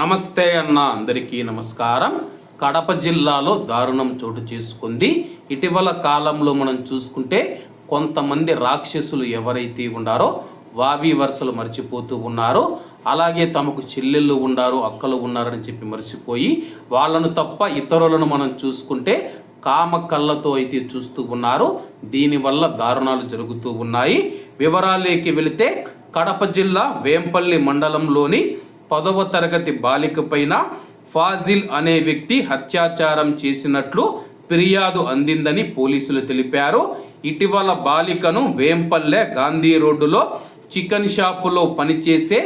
నమస్తే అన్న అందరికీ నమస్కారం. కడప జిల్లాలో దారుణం చోటు చేసుకుంది. ఇటీవల కాలంలో మనం చూసుకుంటే కొంతమంది రాక్షసులు ఎవరైతే ఉన్నారో వావి వరుసలు మర్చిపోతూ ఉన్నారో. అలాగే తమకు చెల్లెళ్ళు ఉన్నారు అక్కలు ఉన్నారని చెప్పి మర్చిపోయి వాళ్ళను తప్ప ఇతరులను మనం చూసుకుంటే కామ కళ్ళతో అయితే చూస్తూ ఉన్నారు. దీనివల్ల దారుణాలు జరుగుతూ ఉన్నాయి. వివరాలేకి వెళితే కడప జిల్లా వేంపల్లి మండలంలోని పదవ తరగతి బాలిక పైన ఫాజిల్ అనే వ్యక్తి హత్యాచారం చేసినట్లు ఫిర్యాదు అందిందని పోలీసులు తెలిపారు. ఇటీవల బాలికను వేంపల్లె గాంధీ రోడ్డులో చికెన్ షాపులో పనిచేసే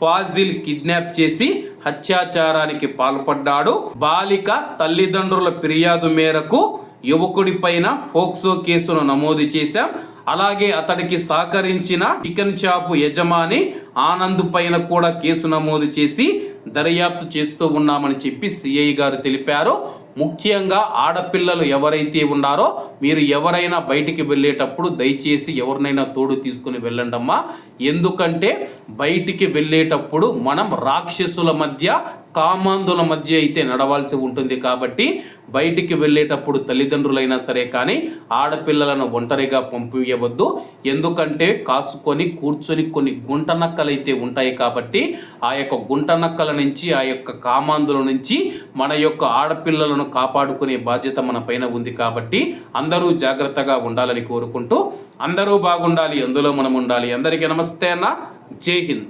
ఫాజిల్ కిడ్నాప్ చేసి హత్యాచారానికి పాల్పడ్డాడు. బాలిక తల్లిదండ్రుల ఫిర్యాదు మేరకు యువకుడిపైన ఫోక్సో కేసును నమోదు చేశాం. అలాగే అతడికి సహకరించిన చికెన్ షాపు యజమాని ఆనంద్ పైన కూడా కేసు నమోదు చేసి దర్యాప్తు చేస్తూ ఉన్నామని చెప్పి సిఐ గారు తెలిపారు. ముఖ్యంగా ఆడపిల్లలు ఎవరైతే ఉన్నారో మీరు ఎవరైనా బయటికి వెళ్ళేటప్పుడు దయచేసి ఎవరినైనా తోడు తీసుకుని వెళ్ళండమ్మా. ఎందుకంటే బయటికి వెళ్ళేటప్పుడు మనం రాక్షసుల మధ్య కామాంధుల మధ్య అయితే నడవాల్సి ఉంటుంది కాబట్టి బయటికి వెళ్ళేటప్పుడు తల్లిదండ్రులైనా సరే కానీ ఆడపిల్లలను ఒంటరిగా పంపివ్వవద్దు ఎందుకంటే కాసుకొని కూర్చొని కొన్ని గుంట నక్కలు అయితే ఉంటాయి కాబట్టి ఆ యొక్క గుంట నక్కల నుంచి ఆ యొక్క కామాంధుల నుంచి మన యొక్క ఆడపిల్లలను కాపాడుకునే బాధ్యత మన పైన ఉంది కాబట్టి అందరూ జాగ్రత్తగా ఉండాలని కోరుకుంటూ అందరూ బాగుండాలి అందులో మనం ఉండాలి. అందరికీ నమస్తే అన్న. జై హింద్.